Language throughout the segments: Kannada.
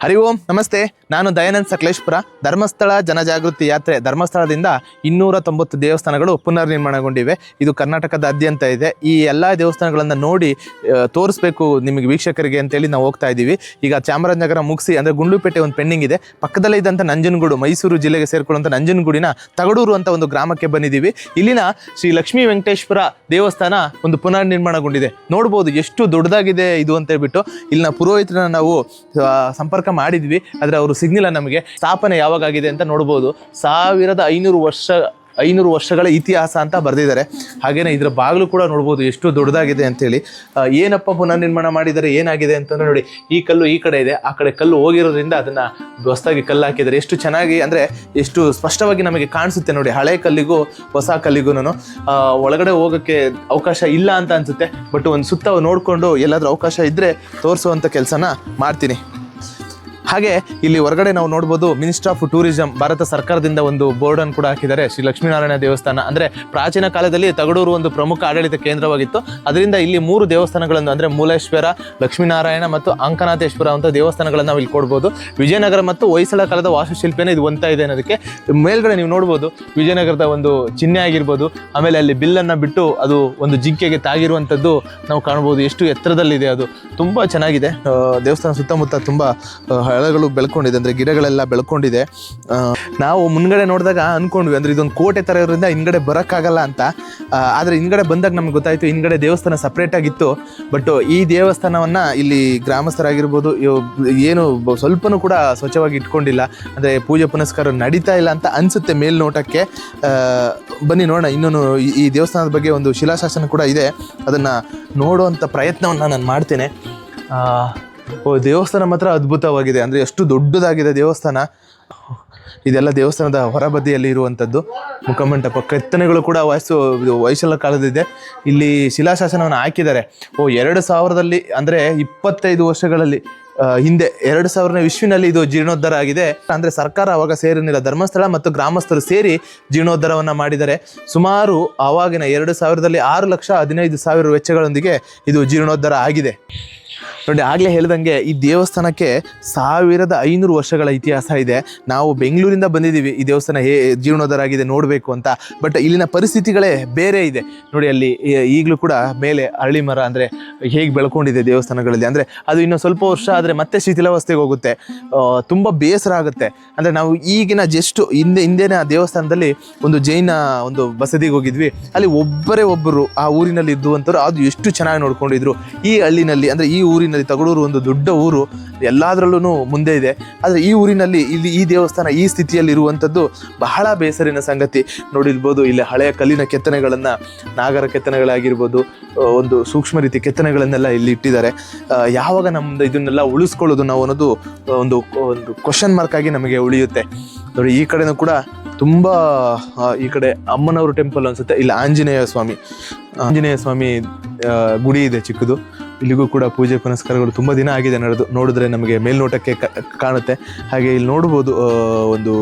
ಹರಿ ಓಂ ನಮಸ್ತೆ. ನಾನು ದಯಾನಂದ್ ಸಕಲೇಶ್ಪುರ. ಧರ್ಮಸ್ಥಳ ಜನಜಾಗೃತಿ ಯಾತ್ರೆ ಧರ್ಮಸ್ಥಳದಿಂದ ಇನ್ನೂರ ತೊಂಬತ್ತು ದೇವಸ್ಥಾನಗಳು ಪುನರ್ ನಿರ್ಮಾಣಗೊಂಡಿವೆ ಇದು ಕರ್ನಾಟಕದಾದ್ಯಂತ ಇದೆ. ಈ ಎಲ್ಲ ದೇವಸ್ಥಾನಗಳನ್ನು ನೋಡಿ ತೋರಿಸ್ಬೇಕು ನಿಮಗೆ ವೀಕ್ಷಕರಿಗೆ ಅಂತೇಳಿ ನಾವು ಹೋಗ್ತಾ ಇದ್ದೀವಿ. ಈಗ ಚಾಮರಾಜನಗರ ಮುಗಿಸಿ ಅಂದರೆ ಗುಂಡ್ಲುಪೇಟೆ ಒಂದು ಪೆಂಡಿಂಗ್ ಇದೆ. ಪಕ್ಕದಲ್ಲೇ ಇದ್ದಂಥ ನಂಜನಗೂಡು ಮೈಸೂರು ಜಿಲ್ಲೆಗೆ ಸೇರಿಕೊಳ್ಳುವಂಥ ನಂಜನಗೂಡಿನ ತಗಡೂರು ಅಂತ ಒಂದು ಗ್ರಾಮಕ್ಕೆ ಬಂದಿದ್ದೀವಿ. ಇಲ್ಲಿನ ಶ್ರೀ ಲಕ್ಷ್ಮೀ ವೆಂಕಟೇಶ್ವರ ದೇವಸ್ಥಾನ ಒಂದು ಪುನರ್ ನಿರ್ಮಾಣಗೊಂಡಿದೆ ನೋಡ್ಬೋದು ಎಷ್ಟು ದೊಡ್ಡದಾಗಿದೆ ಇದು ಅಂತ ಹೇಳ್ಬಿಟ್ಟು ಇಲ್ಲಿನ ಪುರೋಹಿತರನ್ನ ನಾವು ಆ, ಮಾಡಿದ್ವಿ, ಆದರೆ ಅವರು ಸಿಗ್ನಿಲ್ಲ ನಮಗೆ. ಸ್ಥಾಪನೆ ಯಾವಾಗ ಆಗಿದೆ ಅಂತ ನೋಡ್ಬೋದು. ಸಾವಿರದ ಐನೂರು ವರ್ಷ, ಐನೂರು ವರ್ಷಗಳ ಇತಿಹಾಸ ಅಂತ ಬರೆದಿದ್ದಾರೆ. ಹಾಗೇನೆ ಇದರ ಬಾಗಿಲು ಕೂಡ ನೋಡ್ಬೋದು ಎಷ್ಟು ದೊಡ್ಡದಾಗಿದೆ ಅಂತೇಳಿ. ಏನಪ್ಪ ಪುನರ್ನಿರ್ಮಾಣ ಮಾಡಿದ್ದಾರೆ, ಏನಾಗಿದೆ ಅಂತ ನೋಡಿ, ಈ ಕಲ್ಲು ಈ ಕಡೆ ಇದೆ, ಆ ಕಡೆ ಕಲ್ಲು ಹೋಗಿರೋದ್ರಿಂದ ಅದನ್ನು ಹೊಸದಾಗಿ ಕಲ್ಲು ಹಾಕಿದ್ದಾರೆ. ಎಷ್ಟು ಚೆನ್ನಾಗಿ ಅಂದರೆ ಎಷ್ಟು ಸ್ಪಷ್ಟವಾಗಿ ನಮಗೆ ಕಾಣಿಸುತ್ತೆ ನೋಡಿ, ಹಳೆ ಕಲ್ಲಿಗೂ ಹೊಸ ಕಲ್ಲಿಗೂ ಒಳಗಡೆ ಹೋಗೋಕ್ಕೆ ಅವಕಾಶ ಇಲ್ಲ ಅಂತ ಅನಿಸುತ್ತೆ, ಬಟ್ ಒಂದು ಸುತ್ತ ನೋಡಿಕೊಂಡು ಎಲ್ಲಾದರೂ ಅವಕಾಶ ಇದ್ದರೆ ತೋರಿಸುವಂಥ ಕೆಲಸನ ಮಾಡ್ತೀನಿ. ಹಾಗೆ ಇಲ್ಲಿ ಹೊರಗಡೆ ನಾವು ನೋಡ್ಬೋದು ಮಿನಿಸ್ಟರ್ ಆಫ್ ಟೂರಿಸಂ ಭಾರತ ಸರ್ಕಾರದಿಂದ ಒಂದು ಬೋರ್ಡ್ ಅನ್ನು ಕೂಡ ಹಾಕಿದ್ದಾರೆ. ಶ್ರೀ ಲಕ್ಷ್ಮೀನಾರಾಯಣ ದೇವಸ್ಥಾನ. ಅಂದ್ರೆ ಪ್ರಾಚೀನ ಕಾಲದಲ್ಲಿ ತಗಡೂರು ಒಂದು ಪ್ರಮುಖ ಆಡಳಿತ ಕೇಂದ್ರವಾಗಿತ್ತು. ಅದರಿಂದ ಇಲ್ಲಿ ಮೂರು ದೇವಸ್ಥಾನಗಳನ್ನು ಅಂದ್ರೆ ಮೂಲೇಶ್ವರ ಲಕ್ಷ್ಮೀನಾರಾಯಣ ಮತ್ತು ಅಂಕನಾಥೇಶ್ವರ ಅಂತ ದೇವಸ್ಥಾನಗಳನ್ನು ನಾವು ಇಲ್ಲಿ ಕೊಡ್ಬೋದು. ವಿಜಯನಗರ ಮತ್ತು ಹೊಯ್ಸಳ ಕಾಲದ ವಾಸ್ತುಶಿಲ್ಪನೇ ಇದು ಒಂತ ಇದೆ ಅನ್ನೋದಕ್ಕೆ ಮೇಲ್ಗಡೆ ನೀವು ನೋಡ್ಬೋದು ವಿಜಯನಗರದ ಒಂದು ಚಿಹ್ನೆ ಆಗಿರ್ಬೋದು. ಆಮೇಲೆ ಅಲ್ಲಿ ಬಿಲ್ಲನ್ನು ಬಿಟ್ಟು ಅದು ಒಂದು ಜಿಂಕೆಗೆ ತಾಗಿರುವಂಥದ್ದು ನಾವು ಕಾಣ್ಬೋದು. ಎಷ್ಟು ಎತ್ತರದಲ್ಲಿದೆ ಅದು. ತುಂಬ ಚೆನ್ನಾಗಿದೆ. ದೇವಸ್ಥಾನ ಸುತ್ತಮುತ್ತ ತುಂಬ ಆ, ಹಳಗಳು ಬೆಳ್ಕೊಂಡಿದೆ ಅಂದರೆ ಗಿಡಗಳೆಲ್ಲ ಬೆಳ್ಕೊಂಡಿದೆ. ನಾವು ಮುನ್ಗಡೆ ನೋಡಿದಾಗ ಅನ್ಕೊಂಡ್ವಿ ಅಂದರೆ ಇದೊಂದು ಕೋಟೆ ಥರ ಇರೋದ್ರಿಂದ ಹಿಂಗಡೆ ಬರೋಕ್ಕಾಗಲ್ಲ ಅಂತ. ಆದರೆ ಹಿಂಗಡೆ ಬಂದಾಗ ನಮ್ಗೆ ಗೊತ್ತಾಯಿತು ಹಿಂಗಡೆ ದೇವಸ್ಥಾನ ಸಪ್ರೇಟಾಗಿತ್ತು ಬಟ್ ಈ ದೇವಸ್ಥಾನವನ್ನು ಇಲ್ಲಿ ಗ್ರಾಮಸ್ಥರಾಗಿರ್ಬೋದು ಏನು ಸ್ವಲ್ಪನೂ ಕೂಡ ಸ್ವಚ್ಛವಾಗಿ ಇಟ್ಕೊಂಡಿಲ್ಲ. ಅಂದರೆ ಪೂಜೆ ಪುನಸ್ಕಾರ ನಡೀತಾ ಇಲ್ಲ ಅಂತ ಅನಿಸುತ್ತೆ ಮೇಲ್ನೋಟಕ್ಕೆ. ಬನ್ನಿ ನೋಡೋಣ ಇನ್ನೂ ಈ- ದೇವಸ್ಥಾನದ ಬಗ್ಗೆ ಒಂದು ಶಿಲಾಶಾಸನ ಕೂಡ ಇದೆ. ಅದನ್ನು ನೋಡುವಂಥ ಪ್ರಯತ್ನವನ್ನು ನಾನು ಮಾಡ್ತೇನೆ. ಓ, ದೇವಸ್ಥಾನ ಮಾತ್ರ ಅದ್ಭುತವಾಗಿದೆ. ಅಂದರೆ ಎಷ್ಟು ದೊಡ್ಡದಾಗಿದೆ ದೇವಸ್ಥಾನ. ಇದೆಲ್ಲ ದೇವಸ್ಥಾನದ ಹೊರಬದಿಯಲ್ಲಿ ಇರುವಂಥದ್ದು ಮುಖಮಂಟಪ, ಕೆತ್ತನೆಗಳು ಕೂಡ ವಯಸ್ಸು ಹೊಯ್ಸಳ ಕಾಲದಿದೆ. ಇಲ್ಲಿ ಶಿಲಾಶಾಸನವನ್ನು ಹಾಕಿದ್ದಾರೆ. ಓ, ಎರಡು ಸಾವಿರದಲ್ಲಿ, ಅಂದರೆ ಇಪ್ಪತ್ತೈದು ವರ್ಷಗಳಲ್ಲಿ ಹಿಂದೆ, ಎರಡು ಸಾವಿರನೇ ವಿಶ್ವಿನಲ್ಲಿ ಇದು ಜೀರ್ಣೋದ್ಧಾರ ಆಗಿದೆ. ಅಂದರೆ ಸರ್ಕಾರ ಅವಾಗ ಸೇರಿರಲಿಲ್ಲ. ಧರ್ಮಸ್ಥಳ ಮತ್ತು ಗ್ರಾಮಸ್ಥರು ಸೇರಿ ಜೀರ್ಣೋದ್ಧಾರವನ್ನು ಮಾಡಿದ್ದಾರೆ. ಸುಮಾರು ಆವಾಗಿನ ಎರಡು ಸಾವಿರದಲ್ಲಿ ಆರು ಲಕ್ಷ ಹದಿನೈದು ಸಾವಿರ ವೆಚ್ಚಗಳೊಂದಿಗೆ ಇದು ಜೀರ್ಣೋದ್ಧಾರ ಆಗಿದೆ. ನೋಡಿ, ಆಗಲೇ ಹೇಳ್ದಂಗೆ ಈ ದೇವಸ್ಥಾನಕ್ಕೆ ಸಾವಿರದ ಐನೂರು ವರ್ಷಗಳ ಇತಿಹಾಸ ಇದೆ. ನಾವು ಬೆಂಗಳೂರಿಂದ ಬಂದಿದ್ದೀವಿ. ಈ ದೇವಸ್ಥಾನ ಹೇ ಜೀರ್ಣೋದ್ಧಾರ ಆಗಿದೆ ನೋಡಬೇಕು ಅಂತ. ಬಟ್ ಇಲ್ಲಿನ ಪರಿಸ್ಥಿತಿಗಳೇ ಬೇರೆ ಇದೆ. ನೋಡಿ, ಅಲ್ಲಿ ಈಗಲೂ ಕೂಡ ಮೇಲೆ ಅರಳಿ ಮರ ಅಂದರೆ ಹೇಗೆ ಬೆಳ್ಕೊಂಡಿದೆ ದೇವಸ್ಥಾನಗಳಲ್ಲಿ. ಅಂದರೆ ಅದು ಇನ್ನೂ ಸ್ವಲ್ಪ ವರ್ಷ ಆದರೆ ಮತ್ತೆ ಶಿಥಿಲಾವಸ್ಥೆಗೆ ಹೋಗುತ್ತೆ. ತುಂಬ ಬೇಸರ ಆಗುತ್ತೆ. ಅಂದರೆ ನಾವು ಈಗಿನ ಜಸ್ಟ್ ಹಿಂದೆ, ಹಿಂದಿನ ದೇವಸ್ಥಾನದಲ್ಲಿ ಒಂದು ಜೈನ ಒಂದು ಬಸದಿಗೆ ಹೋಗಿದ್ವಿ. ಅಲ್ಲಿ ಒಬ್ಬರೇ ಒಬ್ಬರು ಆ ಊರಿನಲ್ಲಿ ಇದ್ದುವಂಥವ್ರು, ಅದು ಎಷ್ಟು ಚೆನ್ನಾಗಿ ನೋಡ್ಕೊಂಡಿದ್ರು. ಈ ಹಳ್ಳಿನಲ್ಲಿ, ಅಂದರೆ ಈ ಊರಿನಲ್ಲಿ ತಗಡೂರು ಒಂದು ದೊಡ್ಡ ಊರು ಎಲ್ಲದರಲ್ಲೂ ಮುಂದೆ ಇದೆ. ಆದರೆ ಈ ಊರಿನಲ್ಲಿ, ಇಲ್ಲಿ ಈ ದೇವಸ್ಥಾನ ಈ ಸ್ಥಿತಿಯಲ್ಲಿ ಇರುವಂಥದ್ದು ಬಹಳ ಬೇಸರಿನ ಸಂಗತಿ. ನೋಡಿರ್ಬೋದು, ಇಲ್ಲಿ ಹಳೆಯ ಕಲ್ಲಿನ ಕೆತ್ತನೆಗಳನ್ನು, ನಾಗರ ಕೆತ್ತನೆಗಳಾಗಿರ್ಬೋದು ಒಂದು ಸೂಕ್ಷ್ಮ ರೀತಿ ಕೆತ್ತನೆಗಳನ್ನೆಲ್ಲ ಇಲ್ಲಿ ಇಟ್ಟಿದ್ದಾರೆ. ಯಾವಾಗ ನಮ್ದು ಇದನ್ನೆಲ್ಲ ಉಳಿಸ್ಕೊಳ್ಳೋದು ನಾವು ಅನ್ನೋದು ಒಂದು ಒಂದು ಕ್ವಶನ್ ಮಾರ್ಕ್ ಆಗಿ ನಮಗೆ ಉಳಿಯುತ್ತೆ. ನೋಡಿ, ಈ ಕಡೆನೂ ಕೂಡ ತುಂಬ ಈ ಕಡೆ ಅಮ್ಮನವರು ಟೆಂಪಲ್ ಅನಿಸುತ್ತೆ. ಇಲ್ಲಿ, ಆಂಜನೇಯ ಸ್ವಾಮಿ ಆಂಜನೇಯ ಸ್ವಾಮಿ ಗುಡಿ ಇದೆ ಚಿಕ್ಕದು. ಇಲ್ಲಿಗೂ ಕೂಡ ಪೂಜೆ ಪುನಸ್ಕಾರಗಳು ತುಂಬ ದಿನ ಆಗಿದೆ ನಡೆದು ನೋಡಿದ್ರೆ ನಮಗೆ ಮೇಲ್ನೋಟಕ್ಕೆ ಕಾಣುತ್ತೆ. ಹಾಗೆ ಇಲ್ಲಿ ನೋಡ್ಬೋದು ಒಂದು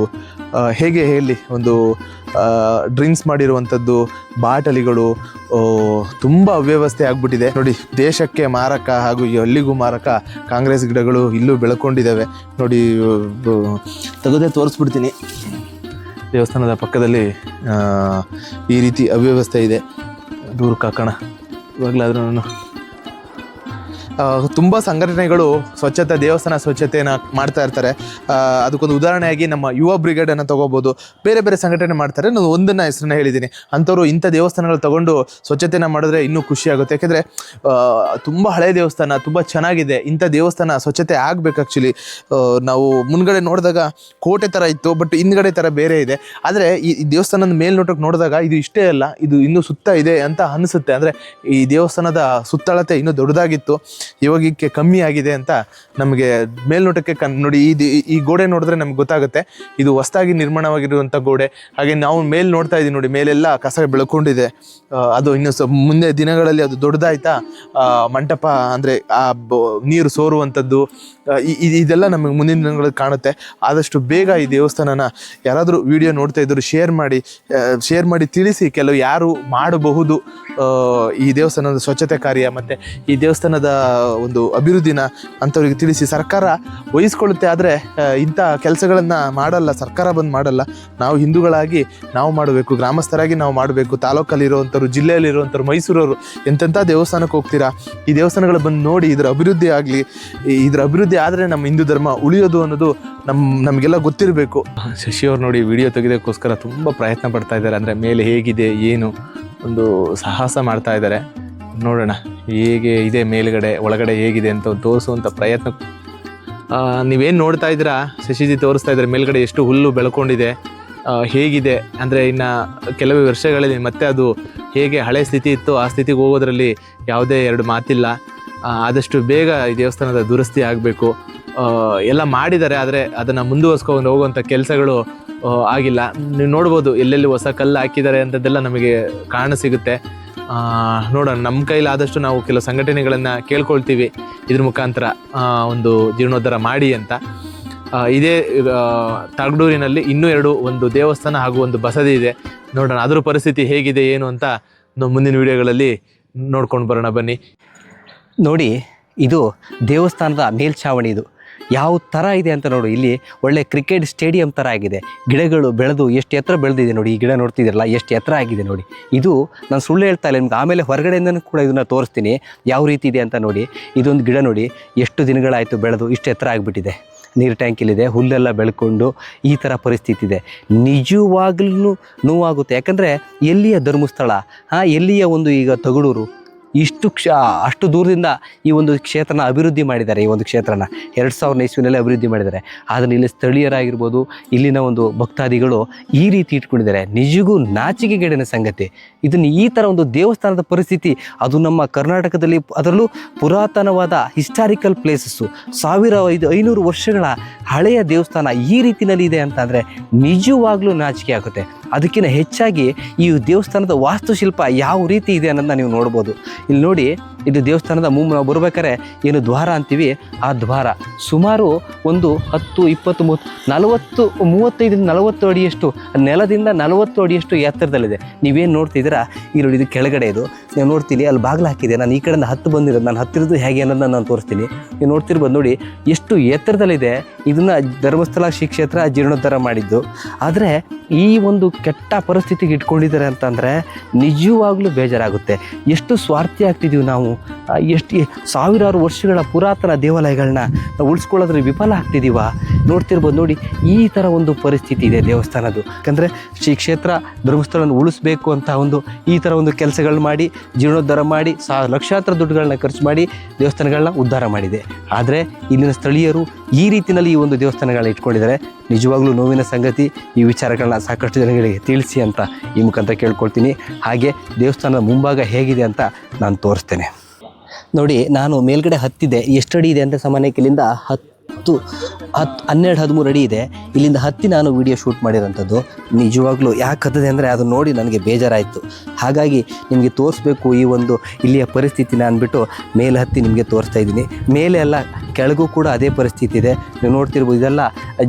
ಹೇಗೆ ಹೇಳಿ ಒಂದು ಡ್ರಿಂಕ್ಸ್ ಮಾಡಿರುವಂಥದ್ದು ಬಾಟಲಿಗಳು ತುಂಬ ಅವ್ಯವಸ್ಥೆ ಆಗಿಬಿಟ್ಟಿದೆ. ನೋಡಿ, ದೇಶಕ್ಕೆ ಮಾರಕ ಹಾಗೂ ಎಲ್ಲಿಗೂ ಮಾರಕ ಕಾಂಗ್ರೆಸ್ ಗಿಡಗಳು ಇಲ್ಲೂ ಬೆಳ್ಕೊಂಡಿದ್ದಾವೆ. ನೋಡಿ ತೆಗೆದೇ ತೋರಿಸ್ಬಿಡ್ತೀನಿ. ದೇವಸ್ಥಾನದ ಪಕ್ಕದಲ್ಲಿ ಈ ರೀತಿ ಅವ್ಯವಸ್ಥೆ ಇದೆ. ದೂರ ಕಾಕೋಣ ಇವಾಗಲಾದರೂ ನಾನು ತುಂಬ ಸಂಘಟನೆಗಳು ಸ್ವಚ್ಛತೆ ದೇವಸ್ಥಾನ ಸ್ವಚ್ಛತೆಯನ್ನು ಮಾಡ್ತಾ ಇರ್ತಾರೆ. ಅದಕ್ಕೊಂದು ಉದಾಹರಣೆಯಾಗಿ ನಮ್ಮ ಯುವ ಬ್ರಿಗೇಡನ್ನು ತಗೋಬೋದು. ಬೇರೆ ಬೇರೆ ಸಂಘಟನೆ ಮಾಡ್ತಾರೆ. ನಾನು ಒಂದನ್ನು ಹೆಸರನ್ನ ಹೇಳಿದ್ದೀನಿ. ಅಂಥವ್ರು ಇಂಥ ದೇವಸ್ಥಾನಗಳು ತಗೊಂಡು ಸ್ವಚ್ಛತೆಯನ್ನು ಮಾಡಿದ್ರೆ ಇನ್ನೂ ಖುಷಿ ಆಗುತ್ತೆ. ಯಾಕೆಂದರೆ ತುಂಬ ಹಳೆಯ ದೇವಸ್ಥಾನ, ತುಂಬ ಚೆನ್ನಾಗಿದೆ. ಇಂಥ ದೇವಸ್ಥಾನ ಸ್ವಚ್ಛತೆ ಆಗಬೇಕು ಆ್ಯಕ್ಚುಲಿ ನಾವು ಮುನ್ಗಡೆ ನೋಡಿದಾಗ ಕೋಟೆ ಥರ ಇತ್ತು ಬಟ್ ಹಿಂದ್ಗಡೆ ಥರ ಬೇರೆ ಇದೆ. ಆದರೆ ಈ ದೇವಸ್ಥಾನದ ಮೇಲ್ನೋಟಕ್ಕೆ ನೋಡಿದಾಗ ಇದು ಇಷ್ಟೇ ಅಲ್ಲ, ಇದು ಇನ್ನೂ ಸುತ್ತ ಇದೆ ಅಂತ ಅನಿಸುತ್ತೆ. ಅಂದರೆ ಈ ದೇವಸ್ಥಾನದ ಸುತ್ತಳತೆ ಇನ್ನೂ ದೊಡ್ಡದಾಗಿತ್ತು. ಇವಾಗಕ್ಕೆ ಕಮ್ಮಿ ಆಗಿದೆ ಅಂತ ನಮಗೆ ಮೇಲ್ನೋಟಕ್ಕೆ ಕನ್, ನೋಡಿ ಇದು ಈ ಗೋಡೆ ನೋಡಿದ್ರೆ ನಮ್ಗೆ ಗೊತ್ತಾಗುತ್ತೆ. ಇದು ಹೊಸದಾಗಿ ನಿರ್ಮಾಣವಾಗಿರುವಂಥ ಗೋಡೆ. ಹಾಗೆ ನಾವು ಮೇಲೆ ನೋಡ್ತಾ ಇದ್ದೀವಿ ನೋಡಿ, ಮೇಲೆಲ್ಲ ಕಸ ಬೆಳ್ಕೊಂಡಿದೆ. ಅದು ಇನ್ನು ಸ್ವಲ್ಪ ಮುಂದೆ ದಿನಗಳಲ್ಲಿ ಅದು ದೊಡ್ಡದಾಯ್ತಾ? ಮಂಟಪ ಅಂದರೆ ಆ ನೀರು ಸೋರುವಂಥದ್ದು ಇದೆಲ್ಲ ನಮಗೆ ಮುಂದಿನ ದಿನಗಳಲ್ಲಿ ಕಾಣುತ್ತೆ. ಆದಷ್ಟು ಬೇಗ ಈ ದೇವಸ್ಥಾನನ ಯಾರಾದರೂ ವಿಡಿಯೋ ನೋಡ್ತಾ ಇದ್ದರು ಶೇರ್ ಮಾಡಿ ಶೇರ್ ಮಾಡಿ ತಿಳಿಸಿ ಕೆಲವು ಯಾರು ಮಾಡಬಹುದು ಈ ದೇವಸ್ಥಾನದ ಸ್ವಚ್ಛತೆ ಕಾರ್ಯ ಮತ್ತು ಈ ದೇವಸ್ಥಾನದ ಒಂದು ಅಭಿವೃದ್ಧಿನ ಅಂಥವ್ರಿಗೆ ತಿಳಿಸಿ ಸರ್ಕಾರ ವಹಿಸ್ಕೊಳ್ಳುತ್ತೆ ಆದರೆ ಇಂಥ ಕೆಲಸಗಳನ್ನು ಮಾಡಲ್ಲ, ಸರ್ಕಾರ ಬಂದು ಮಾಡಲ್ಲ. ನಾವು ಹಿಂದೂಗಳಾಗಿ ನಾವು ಮಾಡಬೇಕು, ಗ್ರಾಮಸ್ಥರಾಗಿ ನಾವು ಮಾಡಬೇಕು. ತಾಲೂಕಲ್ಲಿರುವಂಥವ್ರು, ಜಿಲ್ಲೆಯಲ್ಲಿರುವಂಥವ್ರು, ಮೈಸೂರವರು ಎಂತೆಂಥ ದೇವಸ್ಥಾನಕ್ಕೆ ಹೋಗ್ತೀರಾ? ಈ ದೇವಸ್ಥಾನಗಳು ಬಂದು ನೋಡಿ ಇದರ ಅಭಿವೃದ್ಧಿ ಆಗಲಿ ಇದರ ಅಭಿವೃದ್ಧಿ ಆದರೆ ನಮ್ಮ ಹಿಂದೂ ಧರ್ಮ ಉಳಿಯೋದು ಅನ್ನೋದು ನಮ್ಮ ನಮಗೆಲ್ಲ ಗೊತ್ತಿರಬೇಕು. ಶಶಿ ಅವ್ರು ನೋಡಿ ವಿಡಿಯೋ ತೆಗೆದಕ್ಕೋಸ್ಕರ ತುಂಬ ಪ್ರಯತ್ನ ಪಡ್ತಾ ಇದ್ದಾರೆ. ಅಂದರೆ ಮೇಲೆ ಹೇಗಿದೆ, ಏನು ಒಂದು ಸಾಹಸ ಮಾಡ್ತಾ ಇದ್ದಾರೆ. ನೋಡೋಣ, ಹೇಗೆ ಇದೆ ಮೇಲ್ಗಡೆ, ಒಳಗಡೆ ಹೇಗಿದೆ ಅಂತ ತೋರಿಸುವಂಥ ಪ್ರಯತ್ನ. ನೀವೇನು ನೋಡ್ತಾ ಇದ್ದೀರಾ? ಶಶಿಜಿ ತೋರಿಸ್ತಾ ಇದ್ದಾರೆ, ಮೇಲ್ಗಡೆ ಎಷ್ಟು ಹುಲ್ಲು ಬೆಳ್ಕೊಂಡಿದೆ ಹೇಗಿದೆ? ಅಂದರೆ ಇನ್ನು ಕೆಲವೇ ವರ್ಷಗಳಲ್ಲಿ ಮತ್ತೆ ಅದು ಹೇಗೆ ಹಳೆ ಸ್ಥಿತಿ ಇತ್ತು ಆ ಸ್ಥಿತಿಗೆ ಹೋಗೋದ್ರಲ್ಲಿ ಯಾವುದೇ ಎರಡು ಮಾತಿಲ್ಲ. ಆದಷ್ಟು ಬೇಗ ಈ ದೇವಸ್ಥಾನದ ದುರಸ್ತಿ ಆಗಬೇಕು. ಎಲ್ಲ ಮಾಡಿದ್ದಾರೆ, ಆದರೆ ಅದನ್ನು ಮುಂದುವರ್ಸ್ಕೊಂಡು ಹೋಗುವಂಥ ಕೆಲಸಗಳು ಆಗಿಲ್ಲ. ನೀವು ನೋಡ್ಬೋದು, ಎಲ್ಲೆಲ್ಲಿ ಹೊಸ ಕಲ್ಲು ಹಾಕಿದ್ದಾರೆ ಅಂಥದ್ದೆಲ್ಲ ನಮಗೆ ಕಾರಣ ಸಿಗುತ್ತೆ. ನೋಡೋಣ. ನಮ್ಮ ಕೈಲಾದಷ್ಟು ನಾವು ಕೆಲವು ಸಂಘಟನೆಗಳನ್ನು ಕೇಳ್ಕೊಳ್ತೀವಿ. ಇದ್ರ ಮುಖಾಂತರ ಒಂದು ಜೀರ್ಣೋದ್ಧಾರ ಮಾಡಿ ಅಂತ. ಇದೇ ತಗಡೂರಿನಲ್ಲಿ ಇನ್ನೂ ಎರಡು ಒಂದು ದೇವಸ್ಥಾನ ಹಾಗೂ ಒಂದು ಬಸದಿ ಇದೆ. ನೋಡೋಣ, ಅದರ ಪರಿಸ್ಥಿತಿ ಹೇಗಿದೆ, ಏನು ಅಂತ ಮುಂದಿನ ವಿಡಿಯೋಗಳಲ್ಲಿ ನೋಡ್ಕೊಂಡು ಬರೋಣ ಬನ್ನಿ. ನೋಡಿ, ಇದು ದೇವಸ್ಥಾನದ ಮೇಲ್ಛಾವಣಿ ಇದು. ಯಾವ ಥರ ಇದೆ ಅಂತ ನೋಡು. ಇಲ್ಲಿ ಒಳ್ಳೆ ಕ್ರಿಕೆಟ್ ಸ್ಟೇಡಿಯಂ ಥರ ಆಗಿದೆ. ಗಿಡಗಳು ಬೆಳೆದು, ಎಷ್ಟು ಎತ್ತರ ಬೆಳೆದಿದೆ ನೋಡಿ. ಈ ಗಿಡ ನೋಡ್ತಿದ್ದೀರಲ್ಲ, ಎಷ್ಟು ಎತ್ತರ ಆಗಿದೆ ನೋಡಿ. ಇದು ನಾನು ಸುಳ್ಳು ಹೇಳ್ತಾ ಇಲ್ಲ, ನಿಮ್ಗೆ ಆಮೇಲೆ ಹೊರಗಡೆಯಿಂದನೂ ಕೂಡ ಇದನ್ನು ತೋರಿಸ್ತೀನಿ. ಯಾವ ರೀತಿ ಇದೆ ಅಂತ ನೋಡಿ. ಇದೊಂದು ಗಿಡ ನೋಡಿ. ಎಷ್ಟು ದಿನಗಳಾಯಿತು ಬೆಳೆದು, ಇಷ್ಟು ಎತ್ತರ ಆಗಿಬಿಟ್ಟಿದೆ. ನೀರು ಟ್ಯಾಂಕಿಲಿದೆ ಹುಲ್ಲೆಲ್ಲ ಬೆಳ್ಕೊಂಡು ಈ ಥರ ಪರಿಸ್ಥಿತಿ ಇದೆ. ನಿಜವಾಗ್ಲೂ ನೋವಾಗುತ್ತೆ. ಯಾಕಂದರೆ ಎಲ್ಲಿಯ ಧರ್ಮಸ್ಥಳ? ಹಾಂ, ಎಲ್ಲಿಯ ಒಂದು ಈಗ ತಗಡೂರು ಇಷ್ಟು ಕ್ಷ, ಅಷ್ಟು ದೂರದಿಂದ ಈ ಒಂದು ಕ್ಷೇತ್ರನ ಅಭಿವೃದ್ಧಿ ಮಾಡಿದ್ದಾರೆ, ಈ ಒಂದು ಕ್ಷೇತ್ರನ. ಎರಡು ಸಾವಿರದ ಇಸ್ವಿನಲ್ಲಿ ಅಭಿವೃದ್ಧಿ ಮಾಡಿದ್ದಾರೆ. ಆದರೆ ಇಲ್ಲಿ ಸ್ಥಳೀಯರಾಗಿರ್ಬೋದು, ಇಲ್ಲಿನ ಒಂದು ಭಕ್ತಾದಿಗಳು ಈ ರೀತಿ ಇಟ್ಕೊಂಡಿದ್ದಾರೆ. ನಿಜಗೂ ನಾಚಿಕೆಗೇಡಿನ ಸಂಗತಿ. ಇದನ್ನು ಈ ಥರ ಒಂದು ದೇವಸ್ಥಾನದ ಪರಿಸ್ಥಿತಿ, ಅದು ನಮ್ಮ ಕರ್ನಾಟಕದಲ್ಲಿ, ಅದರಲ್ಲೂ ಪುರಾತನವಾದ ಹಿಸ್ಟಾರಿಕಲ್ ಪ್ಲೇಸಸ್ಸು ಸಾವಿರ ಐದು, ಐನೂರು ವರ್ಷಗಳ ಹಳೆಯ ದೇವಸ್ಥಾನ ಈ ರೀತಿಯಲ್ಲಿ ಇದೆ ಅಂತಂದರೆ ನಿಜವಾಗ್ಲೂ ನಾಚಿಕೆ ಆಗುತ್ತೆ. ಅದಕ್ಕಿಂತ ಹೆಚ್ಚಾಗಿ ಈ ದೇವಸ್ಥಾನದ ವಾಸ್ತುಶಿಲ್ಪ ಯಾವ ರೀತಿ ಇದೆ ಅನ್ನೋದನ್ನ ನೀವು ನೋಡ್ಬೋದು. ಇಲ್ಲಿ ನೋಡಿ, ಇದು ದೇವಸ್ಥಾನದ ಮುಂಬ ಬರ್ಬೇಕಾದ್ರೆ ಏನು ದ್ವಾರ ಅಂತೀವಿ? ಆ ದ್ವಾರ. ಸುಮಾರು ಒಂದು ಹತ್ತು, ಇಪ್ಪತ್ತು, ಮೂವತ್ತು, ನಲವತ್ತು, ಮೂವತ್ತೈದರಿಂದ ನಲವತ್ತು ಅಡಿಯಷ್ಟು, ನೆಲದಿಂದ ನಲವತ್ತು ಅಡಿಯಷ್ಟು ಎತ್ತರದಲ್ಲಿದೆ. ನೀವೇನು ನೋಡ್ತಿದ್ದೀರಾ ಇಲ್ಲಿ ಇದು ಕೆಳಗಡೆ ಇದು. ನೀವು ನೋಡ್ತೀನಿ, ಅಲ್ಲಿ ಬಾಗಿಲು ಹಾಕಿದೆ, ನಾನು ಈ ಕಡೆಯಿಂದ ಹತ್ತು ಬಂದಿರೋದು, ನಾನು ಹತ್ತಿರದ್ದು ಹೇಗೆ ಅನ್ನೋದನ್ನ ನಾನು ತೋರಿಸ್ತೀನಿ. ನೀವು ನೋಡ್ತಿರ್ಬೋದು ನೋಡಿ, ಎಷ್ಟು ಎತ್ತರದಲ್ಲಿದೆ. ಇದನ್ನು ಧರ್ಮಸ್ಥಳ ಶ್ರೀ ಕ್ಷೇತ್ರ ಜೀರ್ಣೋದ್ಧಾರ ಮಾಡಿದ್ದು. ಆದರೆ ಈ ಒಂದು ಕೆಟ್ಟ ಪರಿಸ್ಥಿತಿಗೆ ಇಟ್ಕೊಂಡಿದ್ದಾರೆ ಅಂತಂದರೆ ನಿಜವಾಗ್ಲೂ ಬೇಜಾರಾಗುತ್ತೆ. ಎಷ್ಟು ಸ್ವಾರ್ಥಿ ಆಗ್ತಿದ್ದೀವಿ ನಾವು. ಎಷ್ಟು ಸಾವಿರಾರು ವರ್ಷಗಳ ಪುರಾತನ ದೇವಾಲಯಗಳನ್ನ ನಾವು ಉಳಿಸ್ಕೊಳ್ಳೋದ್ರೆ ವಿಫಲ ಆಗ್ತಿದ್ದೀವ ನೋಡ್ತಿರ್ಬೋದು, ನೋಡಿ, ಈ ಥರ ಒಂದು ಪರಿಸ್ಥಿತಿ ಇದೆ ದೇವಸ್ಥಾನದ್ದು. ಯಾಕಂದರೆ ಶ್ರೀ ಕ್ಷೇತ್ರ ಧರ್ಮಸ್ಥಳವನ್ನು ಉಳಿಸ್ಬೇಕು ಅಂತ ಒಂದು ಈ ಥರ ಒಂದು ಕೆಲಸಗಳು ಮಾಡಿ, ಜೀರ್ಣೋದ್ಧಾರ ಮಾಡಿ, ಸಾ, ಲಕ್ಷಾಂತರ ದುಡ್ಡುಗಳನ್ನ ಖರ್ಚು ಮಾಡಿ ದೇವಸ್ಥಾನಗಳನ್ನ ಉದ್ಧಾರ ಮಾಡಿದೆ. ಆದರೆ ಇಲ್ಲಿನ ಸ್ಥಳೀಯರು ಈ ರೀತಿಯಲ್ಲಿ ಈ ಒಂದು ದೇವಸ್ಥಾನಗಳನ್ನ ಇಟ್ಕೊಂಡಿದ್ದಾರೆ. ನಿಜವಾಗ್ಲೂ ನೋವಿನ ಸಂಗತಿ, ಈ ವಿಚಾರಗಳನ್ನ ಸಾಕಷ್ಟು ಜನಗಳಿಗೆ ತಿಳಿಸಿ ಅಂತ ಈ ಮುಖಾಂತರ ಕೇಳ್ಕೊಳ್ತೀನಿ. ಹಾಗೆ ದೇವಸ್ಥಾನದ ಮುಂಭಾಗ ಹೇಗಿದೆ ಅಂತ ನಾನು ತೋರಿಸ್ತೇನೆ. ನೋಡಿ, ನಾನು ಮೇಲ್ಗಡೆ ಹತ್ತಿದೆ. ಎಷ್ಟು ಅಡಿ ಇದೆ ಅಂತ ಸಾಮಾನ್ಯಕ್ಕೆ ಇಲ್ಲಿಂದ ಹತ್ತು ಹತ್ತು ಹನ್ನೆರಡು, ಹದಿಮೂರು ಅಡಿ ಇದೆ. ಇಲ್ಲಿಂದ ಹತ್ತಿ ನಾನು ವಿಡಿಯೋ ಶೂಟ್ ಮಾಡಿರೋಂಥದ್ದು. ನಿಜವಾಗ್ಲೂ ಯಾಕೆ ಹತ್ತದೆ ಅಂದರೆ ಅದನ್ನು ನೋಡಿ ನನಗೆ ಬೇಜಾರಾಯಿತು. ಹಾಗಾಗಿ ನಿಮಗೆ ತೋರಿಸ್ಬೇಕು ಈ ಒಂದು ಇಲ್ಲಿಯ ಪರಿಸ್ಥಿತಿನ ಅಂದ್ಬಿಟ್ಟು ಮೇಲೆ ಹತ್ತಿ ನಿಮಗೆ ತೋರಿಸ್ತಾ ಇದ್ದೀನಿ. ಮೇಲೆ ಎಲ್ಲ ಕೆಳಗೂ ಕೂಡ ಅದೇ ಪರಿಸ್ಥಿತಿ ಇದೆ. ನೀವು ನೋಡ್ತಿರ್ಬೋದು, ಇದೆಲ್ಲ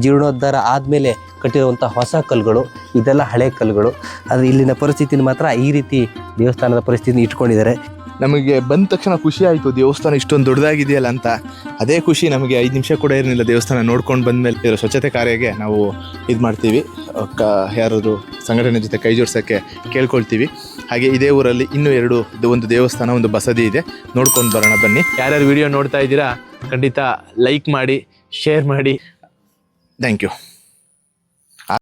ಜೀರ್ಣೋದ್ಧಾರ ಆದಮೇಲೆ ಕಟ್ಟಿರುವಂಥ ಹೊಸ ಕಲ್ಲುಗಳು, ಇದೆಲ್ಲ ಹಳೆ ಕಲ್ಲುಗಳು. ಆದರೆ ಇಲ್ಲಿನ ಪರಿಸ್ಥಿತಿನ ಮಾತ್ರ ಈ ರೀತಿ ದೇವಸ್ಥಾನದ ಪರಿಸ್ಥಿತಿನ ಇಟ್ಕೊಂಡಿದ್ದಾರೆ. ನಮಗೆ ಬಂದ ತಕ್ಷಣ ಖುಷಿ ಆಯಿತು, ದೇವಸ್ಥಾನ ಇಷ್ಟೊಂದು ದೊಡ್ಡದಾಗಿದೆಯಲ್ಲ ಅಂತ. ಅದೇ ಖುಷಿ ನಮಗೆ ಐದು ನಿಮಿಷ ಕೂಡ ಇರಲಿಲ್ಲ ದೇವಸ್ಥಾನ ನೋಡ್ಕೊಂಡು ಬಂದಮೇಲೆ ಇರೋ ಸ್ವಚ್ಛತೆ ಕಾರ್ಯಕ್ಕೆ ನಾವು ಇದು ಮಾಡ್ತೀವಿ. ಕ ಯಾರಾದರೂ ಸಂಘಟನೆ ಜೊತೆ ಕೈ ಜೋಡಿಸೋಕ್ಕೆ ಕೇಳ್ಕೊಳ್ತೀವಿ. ಹಾಗೆ ಇದೇ ಊರಲ್ಲಿ ಇನ್ನೂ ಎರಡು ಒಂದು ದೇವಸ್ಥಾನ, ಒಂದು ಬಸದಿ ಇದೆ. ನೋಡ್ಕೊಂಡು ಬರೋಣ ಬನ್ನಿ. ಯಾರ್ಯಾರು ವಿಡಿಯೋ ನೋಡ್ತಾ ಇದ್ದೀರಾ, ಖಂಡಿತ ಲೈಕ್ ಮಾಡಿ ಶೇರ್ ಮಾಡಿ. Thank you